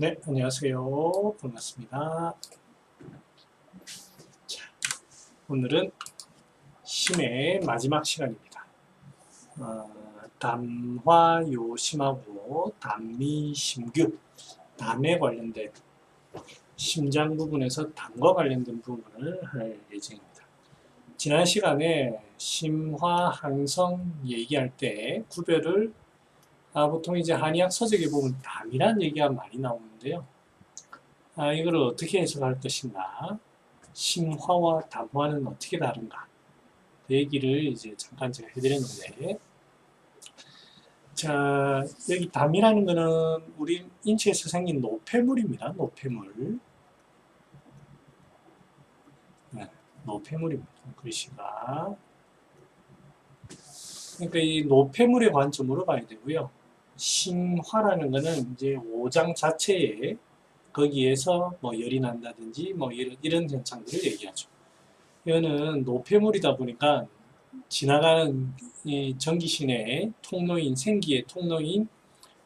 네, 안녕하세요. 반갑습니다. 자, 오늘은 심의 마지막 시간입니다. 어, 담화 요심하고 담미 심규, 담에 관련된 심장 부분에서 담과 관련된 부분을 할 예정입니다. 지난 시간에 심화 항성 얘기할 때 구별을 아, 보통 이제 한의학 서적에 보면 담이란 얘기가 많이 나오는데요. 아, 이걸 어떻게 해석할 것인가? 심화와 담화는 어떻게 다른가? 그 얘기를 이제 잠깐 제가 해드렸는데, 자, 여기 담이라는 거는 우리 인체에서 생긴 노폐물입니다. 노폐물. 네, 노폐물입니다. 글씨가. 그러니까 이 노폐물의 관점으로 봐야 되고요. 심화라는 거는 이제 오장 자체에 거기에서 뭐 열이 난다든지 뭐 이런, 이런 현상들을 얘기하죠. 이거는 노폐물이다 보니까 지나가는 이 전기신의 통로인 생기의 통로인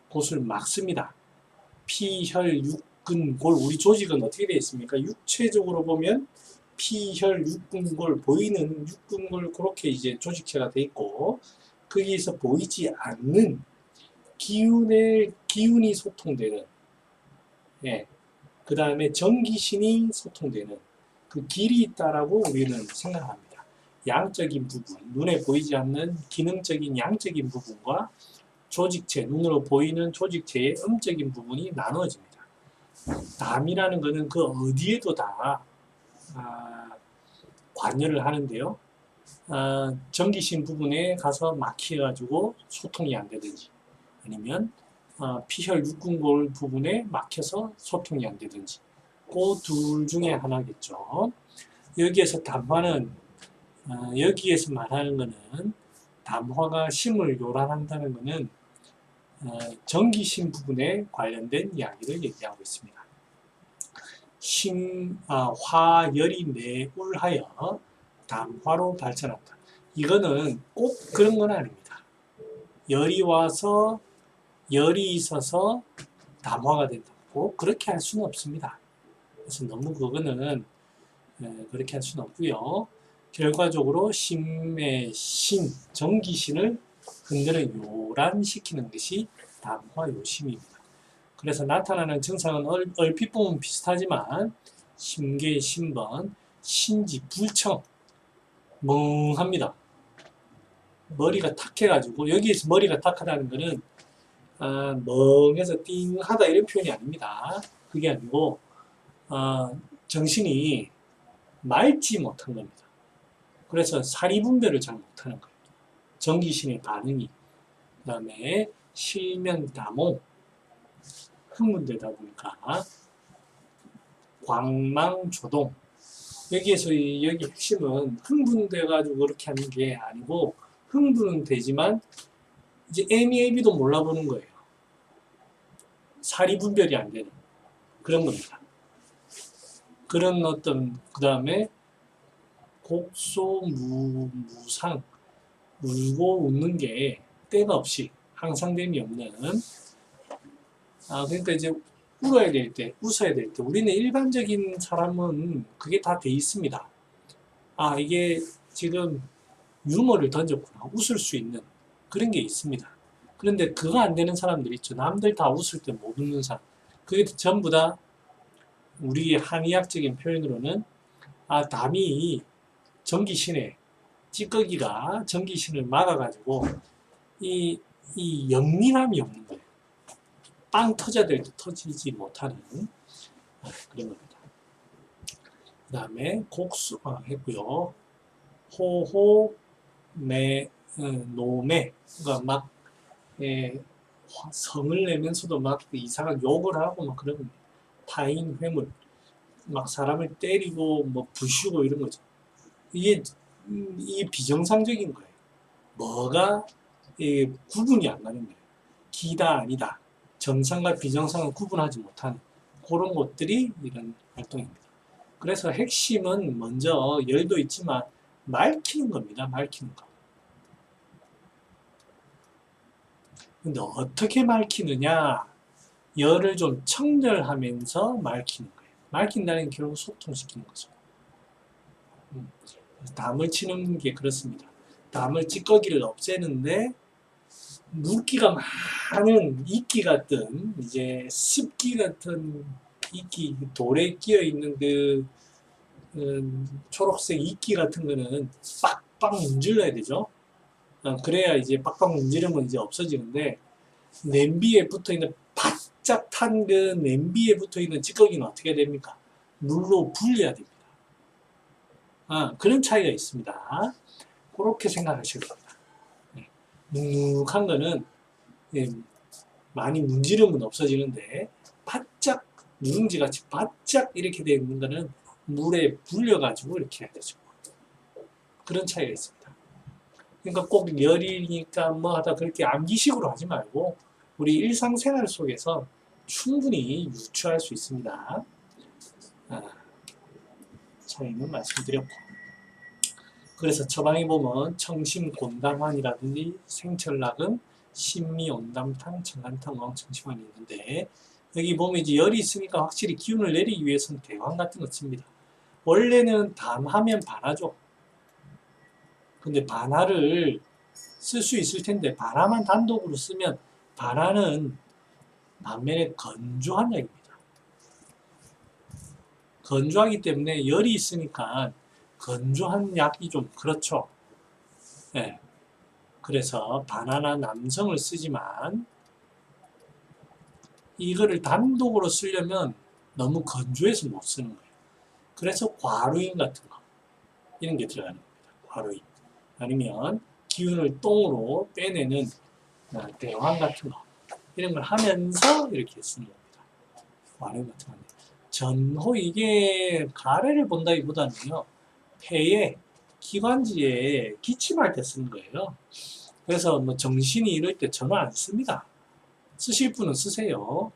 곳을 막습니다. 피, 혈, 육근, 골 우리 조직은 어떻게 되어 있습니까? 육체적으로 보면 피, 혈, 육근, 골 보이는 육근, 골 그렇게 이제 조직체가 돼 있고 거기에서 보이지 않는 기운의 기운이 소통되는 예. 그 다음에 전기신이 소통되는 그 길이 있다라고 우리는 생각합니다. 양적인 부분, 눈에 보이지 않는 기능적인 양적인 부분과 조직체, 눈으로 보이는 조직체의 음적인 부분이 나누어집니다. 담이라는 것은 그 어디에도 다 아, 관여를 하는데요. 아, 전기신 부분에 가서 막혀가지고 소통이 안 되든지 아니면 어, 피혈 육근골 부분에 막혀서 소통이 안 되든지 그 둘 중에 하나겠죠. 여기에서 담화는 어, 여기에서 말하는 것은 담화가 심을 요란한다는 것은 어, 전기심 부분에 관련된 이야기를 얘기하고 있습니다. 심, 아, 화 열이 내울하여 담화로 발전한다. 이거는 꼭 그런 건 아닙니다. 열이 와서 열이 있어서 담화가 된다고 그렇게 할 수는 없습니다. 그래서 너무 그거는 에, 그렇게 할 수는 없고요. 결과적으로 심의 신, 전기신을 흔드는 요란시키는 것이 담화 요심입니다. 그래서 나타나는 증상은 얼, 얼핏 보면 비슷하지만 심계, 신번, 신지, 불청 멍합니다. 머리가 탁해가지고 여기에서 머리가 탁하다는 것은 아, 멍해서 띵하다 이런 표현이 아닙니다. 그게 아니고 아, 정신이 맑지 못한 겁니다. 그래서 사리 분별을 잘 못하는 거예요. 전기신의 반응이 그 다음에 실면 다몽 흥분되다 보니까 광망 조동 여기에서 이, 여기 핵심은 흥분돼 가지고 그렇게 하는 게 아니고 흥분은 되지만 이제 MEAB도 몰라보는 거예요. 사리 분별이 안 되는 그런 겁니다. 그런 어떤 그 다음에 곡소 무, 무상 울고 웃는 게 때가 없이 항상됨이 없는 아 그러니까 이제 울어야 될 때, 웃어야 될 때, 우리는 일반적인 사람은 그게 다 돼 있습니다. 아, 이게 지금 유머를 던졌구나. 웃을 수 있는 그런 게 있습니다. 그런데 그거 안 되는 사람들 있죠. 남들 다 웃을 때 못 웃는 사람. 그게 전부 다 우리 한의학적인 표현으로는 아, 담이 전기신에 찌꺼기가 전기신을 막아가지고 이, 이 영민함이 없는 거예요. 빵 터져야 될 때 터지지 못하는 아, 그런 겁니다. 그 다음에 곡수 아, 했고요. 호호 매 어, 노매 그러니까 막 예, 화- 성을 내면서도 막 이상한 욕을 하고 막 그런. 타인 회물 막 사람을 때리고 뭐 부시고 이런 거죠. 이게 음, 이게 비정상적인 거예요. 뭐가 예, 구분이 안 가는 거예요. 기다 아니다. 정상과 비정상을 구분하지 못하는 그런 것들이 이런 활동입니다. 그래서 핵심은 먼저 열도 있지만 맑히는 겁니다. 맑히는 거. 근데 어떻게 맑히느냐? 열을 좀 청렬하면서 맑히는 거예요. 게 결국 소통시키는 거죠. 음, 담을 치는 게 그렇습니다. 담을 찌꺼기를 없애는데 물기가 많은 이끼 같은 이제 습기 같은 이끼 돌에 끼어 있는 그 음, 초록색 이끼 같은 거는 빡빡 문질러야 되죠. 어, 그래야 이제 빡빡 문지르면 이제 없어지는데 냄비에 붙어 있는 바짝 탄 그 냄비에 붙어 있는 찌꺼기는 어떻게 됩니까? 물로 불려야 됩니다. 아, 그런 차이가 있습니다. 그렇게 생각하셔야 됩니다. 네. 눅눅한 거는 예, 많이 문지르면 없어지는데 바짝 누룽지 같이 바짝 이렇게 되어 있는 거는 물에 불려가지고 이렇게 해야 되죠. 그런 차이가 있습니다. 그러니까 꼭 열이니까 뭐 하다 그렇게 암기식으로 하지 말고 우리 일상생활 속에서 충분히 유추할 수 있습니다. 아, 차이는 말씀드렸고 그래서 처방에 보면 청심곤담환이라든지 생철락은 신미온담탕, 청간탕, 왕청심환이 있는데 여기 보면 이제 열이 있으니까 확실히 기운을 내리기 위해서는 대왕 같은 거 씁니다. 원래는 담하면 반하죠. 근데 반하를 쓸 수 있을 텐데 반하만 단독으로 쓰면 반하는 반면에 건조한 약입니다. 건조하기 때문에 열이 있으니까 건조한 약이 좀 그렇죠. 예. 그래서 바나나 남성을 쓰지만 이거를 단독으로 쓰려면 너무 건조해서 못 쓰는 거예요. 그래서 과루인 같은 거 이런 게 들어가는 겁니다. 과루인 아니면 기운을 똥으로 빼내는 어, 대황 같은 거 이런 걸 하면서 이렇게 쓰는 겁니다. 과루인 같은 건데 전호 이게 가래를 본다기보다는요 폐에 기관지에 기침할 때 쓰는 거예요. 그래서 뭐 정신이 이럴 때 전화 안 씁니다. 쓰실 분은 쓰세요.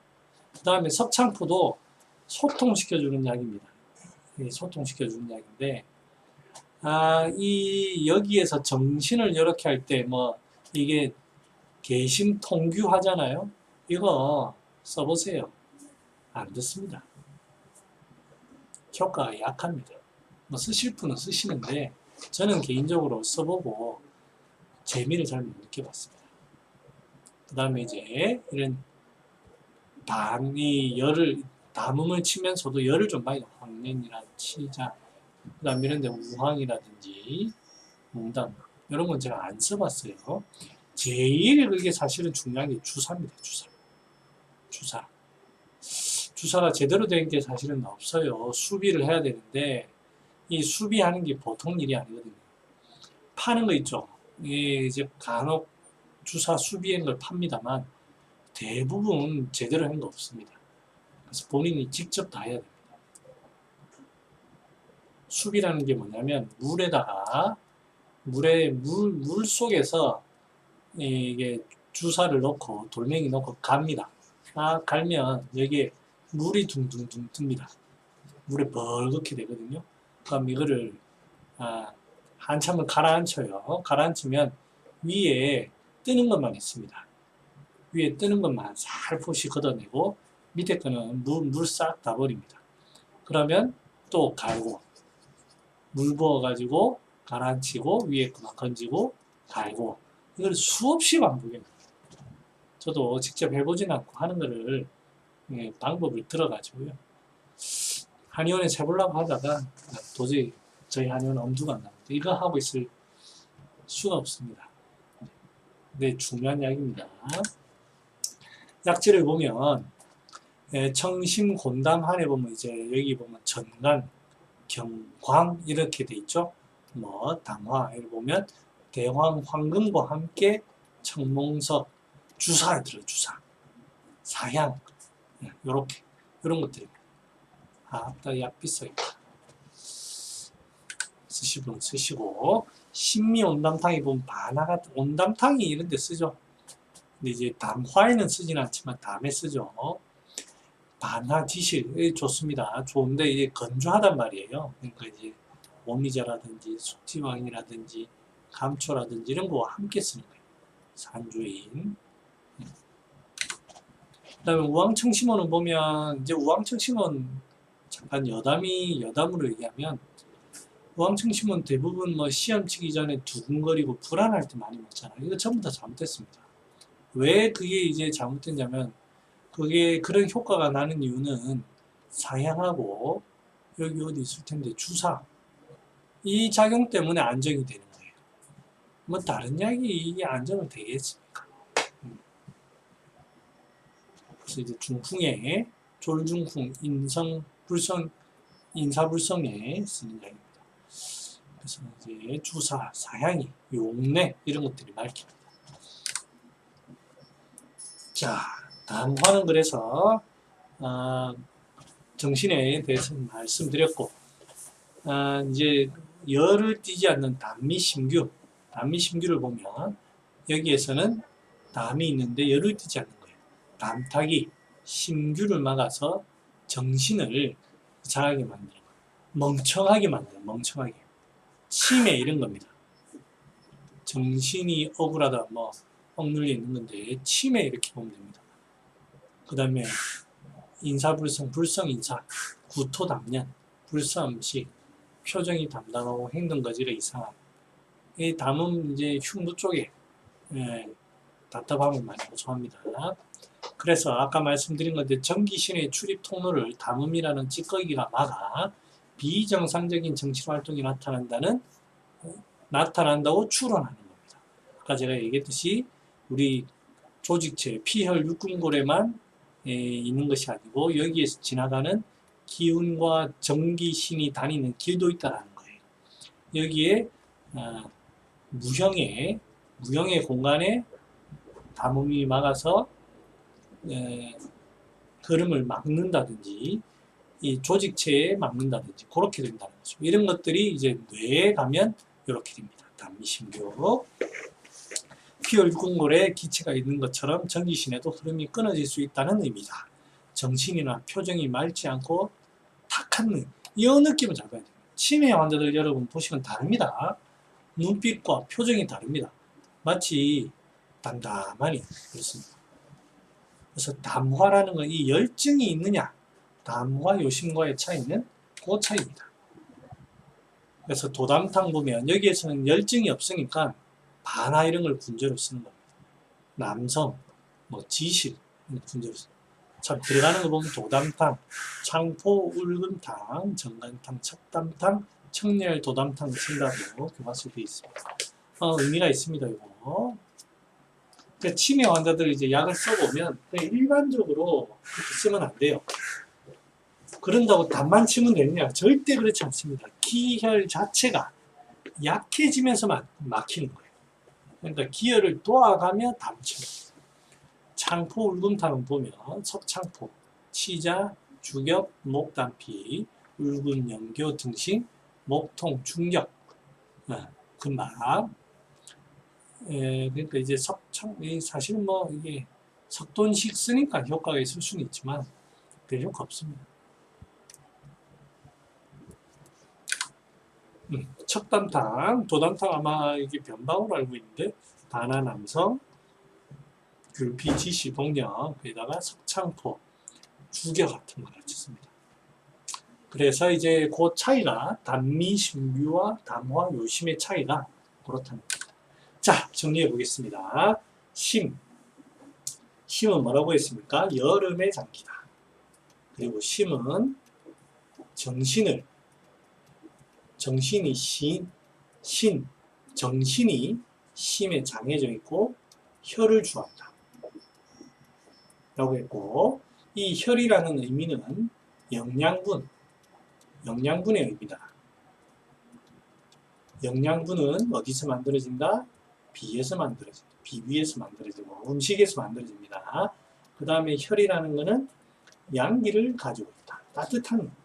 그 다음에 석창포도 소통시켜주는 약입니다. 이 소통시켜주는 약인데, 아, 이, 여기에서 정신을 이렇게 할 때 뭐, 이게 개심 통규 하잖아요. 이거 써보세요. 안 듣습니다. 효과가 약합니다. 뭐 쓰실 분은 쓰시는데, 저는 개인적으로 써보고 재미를 잘 못 느껴봤습니다. 그 다음에 이제 이런 담이 열을 담음을 치면서도 열을 좀 많이 황년이라 치자 그 다음에 이런 데 우황이라든지 몽담 이런 건 제가 안 써봤어요. 제일 그게 사실은 중요한 게 주사입니다 주사. 주사. 주사가 제대로 된 게 사실은 없어요. 수비를 해야 되는데 이 수비하는 게 보통 일이 아니거든요. 파는 거 있죠. 이 이제 간혹 주사 수비한 걸 팝니다만 대부분 제대로 한 거 없습니다. 그래서 본인이 직접 다 해야 됩니다. 수비라는 게 뭐냐면 물에다가 물에 물, 물 속에서 이게 주사를 넣고 돌멩이 넣고 갑니다. 아 갈면 여기에 물이 둥둥둥 뜹니다. 물에 벌겋게 되거든요. 그럼 이거를 아, 한참을 가라앉혀요. 가라앉히면 위에 뜨는 것만 있습니다. 위에 뜨는 것만 살포시 걷어내고 밑에 거는 물, 물싹다 버립니다. 그러면 또 갈고 물 부어가지고 가라앉히고 위에 거만 건지고 갈고 이걸 수없이 반복합니다. 저도 직접 해보진 않고 하는 거를 예, 방법을 들어가지고요. 한의원에 해보려고 하다가 도저히 저희 한의원 엄두가 안 납니다. 이거 하고 있을 수가 없습니다. 네, 중요한 약입니다. 약지를 보면 예, 청심 곤담한에 보면 이제 여기 보면 전간, 경광 이렇게 돼 있죠. 뭐 당화 이렇게 보면 대황 황금과 함께 청몽석 주사 들어 주사 사향 이렇게 이런 것들입니다. 아따 약 비싸겠다. 쓰시고 쓰시고 신미 온담탕이 보면 바나가 온담탕이 이런 데 쓰죠. 근데 이제 담화에는 쓰진 않지만 담에 쓰죠. 바나 지실 좋습니다. 좋은데 이제 건조하단 말이에요. 그러니까 이제 오미자라든지 숙지왕이라든지 감초라든지 이런 거와 함께 쓰는 거예요. 산주인 그 다음에 우황청심원은 보면 이제 우황청심원 잠깐 여담이 여담으로 얘기하면 우황청심원 대부분 뭐 시험 치기 전에 두근거리고 불안할 때 많이 먹잖아요. 이거 전부 다 잘못됐습니다. 왜 그게 이제 잘못됐냐면 그게 그런 효과가 나는 이유는 사향하고 여기 어디 있을 텐데 주사 이 작용 때문에 안정이 되는 거예요. 뭐 다른 약이 이게 안정을 되겠습니까? 음. 그래서 이제 중풍에 졸중풍, 인성, 불성, 인사불성에 쓰는 약입니다. 그래서 이제 주사, 사향이, 용내 이런 것들이 밝힙니다. 자, 다음화는 그래서 아, 정신에 대해서 말씀드렸고 아, 이제 열을 띠지 않는 단미심규, 단미심규를 보면 여기에서는 담이 있는데 열을 띠지 않는 거예요. 담탁이 심규를 막아서 정신을 이상하게 만들어 멍청하게 만들어 멍청하게 치매 이런 겁니다. 정신이 억울하다 뭐 억눌려 있는 건데 치매 이렇게 보면 됩니다. 그 다음에 인사불성, 불성인사, 구토담년, 불성음식, 표정이 담담하고 행동거지가 이상함. 이 담은 이제 흉부 쪽에 예, 답답함을 많이 호소합니다. 그래서 아까 말씀드린 건데 전기신의 출입 통로를 담음이라는 찌꺼기가 막아 비정상적인 정치 활동이 나타난다는 어, 나타난다고 추론하는 겁니다. 아까 제가 얘기했듯이 우리 조직체 피혈 육근골에만 에, 있는 것이 아니고 여기에서 지나가는 기운과 전기신이 다니는 길도 있다라는 거예요. 여기에 아, 무형의 무형의 공간에 담음이 막아서 에, 흐름을 막는다든지 이 조직체에 막는다든지 그렇게 된다는 거죠. 이런 것들이 이제 뇌에 가면 이렇게 됩니다. 단미신교 피혈궁골에 기체가 있는 것처럼 전기신에도 흐름이 끊어질 수 있다는 의미다. 정신이나 표정이 맑지 않고 탁한 느, 이 느낌을 잡아야 돼요. 치매 환자들 여러분 보시면 다릅니다. 눈빛과 표정이 다릅니다. 마치 담담하니 그렇습니다. 그래서 담화라는 건 이 열증이 있느냐, 담화 요심과의 차이는 그 차이입니다. 그래서 도담탕 보면 여기에서는 열증이 없으니까 반화 이런 걸 분재로 쓰는 겁니다. 남성, 뭐 지실 분재로 쓰는 참 들어가는 거 보면 도담탕, 창포, 울금탕, 정간탕, 척담탕, 청렬 도담탕 쓴다고 교과서에 되어 있습니다. 어, 의미가 있습니다, 이거. 그러니까 치매 환자들 이제 약을 써보면 일반적으로 쓰면 안 돼요. 그런다고 담만 치면 되느냐? 절대 그렇지 않습니다. 기혈 자체가 약해지면서 막, 막히는 거예요. 그러니까 기혈을 도와가며 담쳐요. 창포 울금탕은 보면 석창포, 치자, 주겹, 목단피, 울금, 연교, 등신, 목통, 중격, 어, 근막. 에, 그러니까 이제 석창, 사실은 뭐 이게 석돈식 쓰니까 효과가 있을 수는 있지만 별 효과 없습니다. 음, 척담탕, 도담탕 아마 이게 변방으로 알고 있는데 반화 남성, 귤피, 지시, 복령, 거기다가 석창포, 주겨 같은 걸 같습니다. 그래서 이제 그 차이가 단미, 신규와 담화, 요심의 차이가 그렇다는 겁니다. 자, 정리해 보겠습니다. 심. 심은 뭐라고 했습니까? 여름의 장기다. 그리고 심은 정신을 정신이 신, 신, 정신이 심에 장해져 있고 혈을 주한다. 라고 했고 이 혈이라는 의미는 영양분, 영양분의 의미다. 영양분은 어디서 만들어진다? 비에서 만들어진다. 비위에서 만들어지고 음식에서 만들어집니다. 그 다음에 혈이라는 것은 양기를 가지고 있다. 따뜻한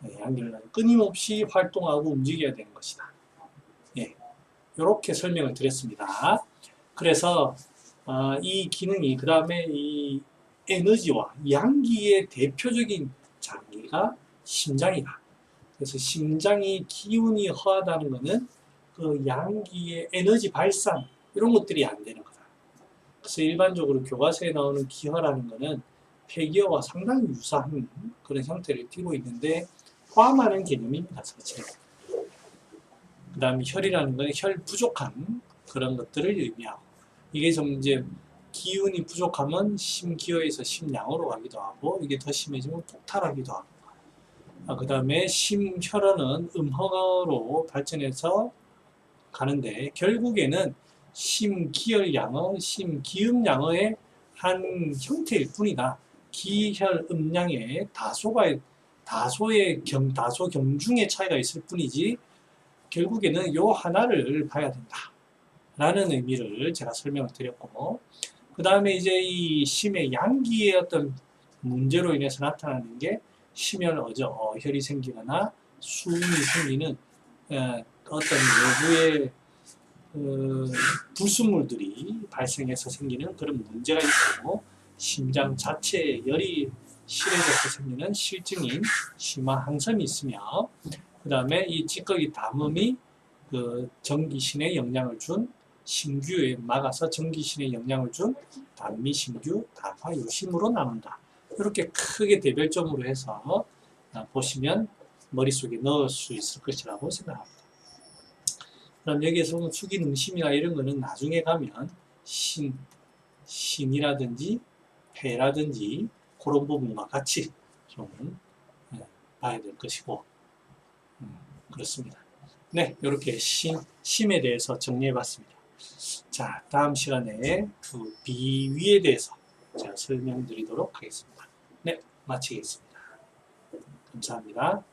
네, 양기를 가지고 끊임없이 활동하고 움직여야 되는 것이다. 예, 이렇게 설명을 드렸습니다. 그래서 어, 이 기능이 그 다음에 이 에너지와 양기의 대표적인 장기가 심장이다. 그래서 심장이 기운이 허하다는 것은 그 양기의 에너지 발산 이런 것들이 안 되는 거다. 그래서 일반적으로 교과서에 나오는 기혈라는 것은 폐기혈과 상당히 유사한 그런 형태를 띠고 있는데 포함하는 개념입니다. 자체로. 그 다음에 혈이라는 것은 혈 부족한 그런 것들을 의미하고 이게 좀 이제 기운이 부족하면 심기어에서 심양으로 가기도 하고 이게 더 심해지면 폭탈하기도 하고 아, 그 다음에 심혈어는 음허로 발전해서 가는데 결국에는 심기혈양어, 심기음양어의 한 형태일 뿐이다. 기혈 음양의 다소가 다소의 경 다소 경중의 차이가 있을 뿐이지 결국에는 요 하나를 봐야 된다. 라는 의미를 제가 설명을 드렸고 그 다음에 이제 이 심의 양기의 어떤 문제로 인해서 나타나는 게 심혈 어저 어혈이 생기거나 수음이 생기는 어, 어떤 외부의 어, 불순물들이 발생해서 생기는 그런 문제가 있고 심장 자체에 열이 실해져서 생기는 실증인 심화 항섬이 있으며 그 다음에 이 찌꺼기 담음이 그 전기신에 영향을 준 신규에 막아서 전기신에 영향을 준 단미, 신규, 다파, 요심으로 나눈다. 이렇게 크게 대별점으로 해서 아, 보시면 머릿속에 넣을 수 있을 것이라고 생각합니다. 그럼 여기에서 보면 수기능심이나 이런 거는 나중에 가면 신, 신이라든지 폐라든지 그런 부분과 같이 좀 예, 봐야 될 것이고 음, 그렇습니다. 네, 이렇게 심, 심에 대해서 정리해 봤습니다. 자, 다음 시간에 그 비위에 대해서 제가 설명드리도록 하겠습니다. 네, 마치겠습니다. 감사합니다.